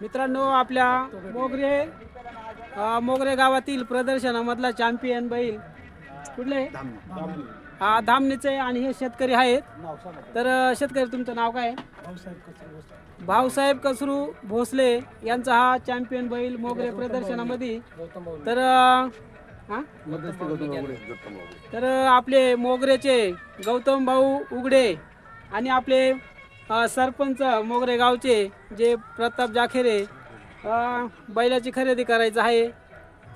मित्रांनो आपल्या मोगरे अ, मोगरे गावातील प्रदर्शनामधला चॅम्पियन बैल कुठले हा धामणीचे आणि हे शेतकरी आहेत तर अ, शेतकरी तुमचं नाव काय आहे? भाऊसाहेब कसरू भोसले यांचा हा चॅम्पियन बैल मोगरे प्रदर्शनामध्ये तर अ, हा? तर अ, आपले मोगरेचे गौतम भाऊ उगडे आणि आपले सरपंच मोगरे गावचे जे प्रताप जाखेरे बैलाची खरेदी करायचं आहे.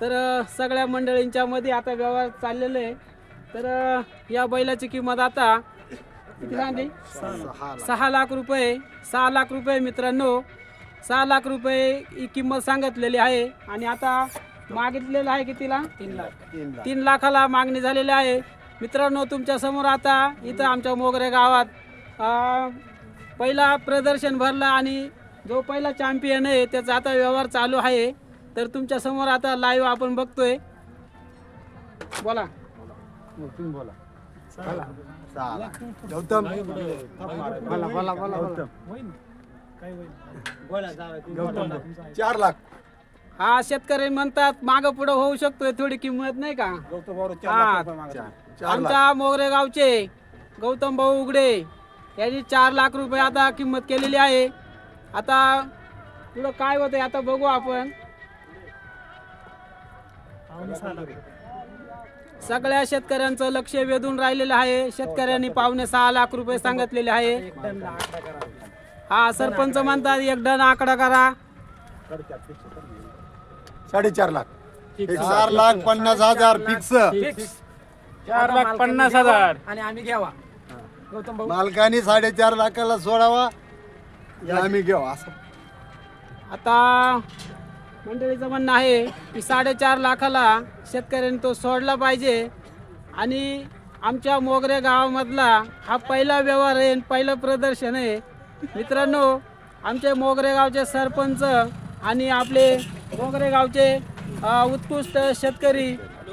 तर सगळ्या मंडळींच्या मध्ये आता व्यवहार चाललेले आहे. तर या बैलाची किंमत आता किती सांगली सहा लाख रुपये. सहा लाख रुपये मित्रांनो. सहा लाख रुपये ही किंमत सांगितलेली आहे. आणि आता मागितलेलं आहे कितीला तीन लाख. तीन लाखाला मागणी झालेली आहे. मित्रांनो तुमच्यासमोर आता इथं आमच्या मोगरे गावात पहिला प्रदर्शन भरला आणि जो पहिला चॅम्पियन आहे त्याचा आता व्यवहार चालू आहे. तर तुमच्यासमोर आता लाईव्ह आपण बघतोय. बोला. गौतम चार लाख. हा शेतकरी म्हणतात मागं पुढं होऊ शकतोय थोडी किंमत नाही का? हा. आमच्या मोगरे गावचे गौतम भाऊ उगडे यांनी चार लाख रुपये आता किंमत केलेली आहे. आता पुढं काय होतंय आता बघू आपण. सगळ्या शेतकऱ्यांचं लक्ष वेधून राहिलेलं आहे. शेतकऱ्यांनी पावणे सहा लाख रुपये सांगितलेले आहे. हा सरपंच म्हणतात एक डन आकडा करा. साडेचार लाख. चार लाख पन्नास हजार फिक्स. चार लाख पन्नास हजार. आणि आम्ही घ्यावा. गौतम भाऊ. मालकाने साडेचार लाखाला सोडावा. हे आम्ही घेऊ असं. आता मंडळीचं म्हणणं आहे की साडेचार लाखाला शेतकऱ्यांनी तो सोडला पाहिजे. आणि आमच्या मोगरे गावामधला हा पहिला व्यवहार आहे आणि पहिलं प्रदर्शन आहे. मित्रांनो आमचे मोगरे गावचे सरपंच आणि आपले मोगरे गावचे अ, उत्कृष्ट शेतकरी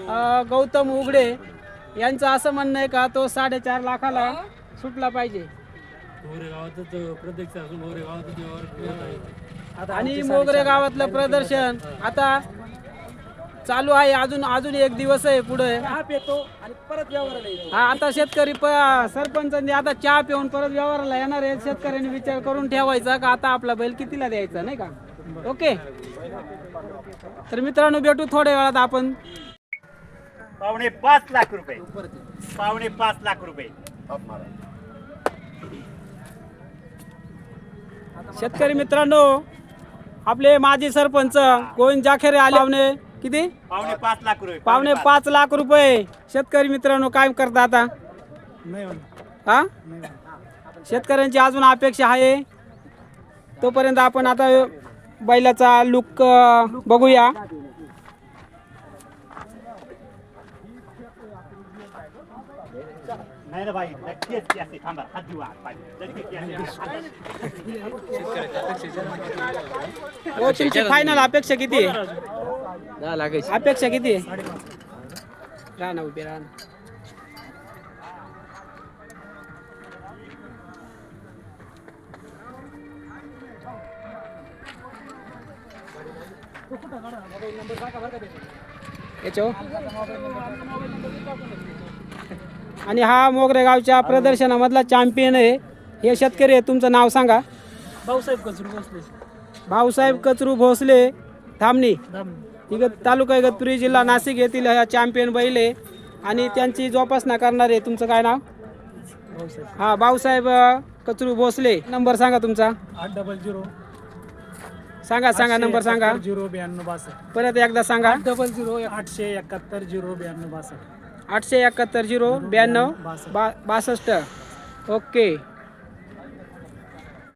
अ, गौतम उघडे यांचं असं म्हणणं आहे का तो साडेचार लाखाला सुटला पाहिजे. आणि मोगरे गावातलं प्रदर्शन आता चालू आहे. अजून अजून एक दिवस आहे पुढे. हा आता शेतकरी प सरपंचांनी आता चहा पिऊन परत व्यवहाराला येणार आहे. शेतकऱ्यांनी विचार करून ठेवायचा का आता आपला बैल कितीला द्यायचा नाही का? ओके. तर मित्रांनो भेटू थोड्या वेळात आपण. पावणे पाच लाख रुपये. पावणे पाच लाख रुपये. शेतकरी मित्रांनो आपले माजी सरपंच गोविंद जाखेरे आले पावणे किती? पावणे पाच लाख रुपये. पावणे पाच लाख रुपये. शेतकरी मित्रांनो काय करता आता? हा? शेतकऱ्यांची अजून अपेक्षा आहे. तोपर्यंत आपण आता बैलाचा लुक बघूया. नाही ना भाई नक्कीच ती असते थांबा हात. हो तुमची फायनल अपेक्षा किती आहे अपेक्षा किती आहे राहा ना उभी राहा ना. याच्यावर. आणि हा मोगरे गावच्या प्रदर्शनामधला चॅम्पियन आहे. हे शेतकरी आहे. तुमचं नाव सांगा. भाऊसाहेब कचरू बसले भाऊसाहेब कचरू भोसले धामणी. इग तालुका इगतपुरी जिल्हा नाशिक येथील हा चॅम्पियन बैल आहे. आणि त्यांची जोपासना करणार आहे तुमचं काय नाव? हा भाऊसाहेब कचरू भोसले. नंबर सांगा तुमचा. आठ डबल झिरो सांगा सांगा नंबर सांगा. झिरो ब्याण्णव बासष्ट. परत एकदा सांगा. डबल झिरो आठशे एकाहत्तर झिरो ब्याण्णव बासष्ट. आठशे एकाहत्तर झिरो ब्याण्णव बासष्ट. ओके.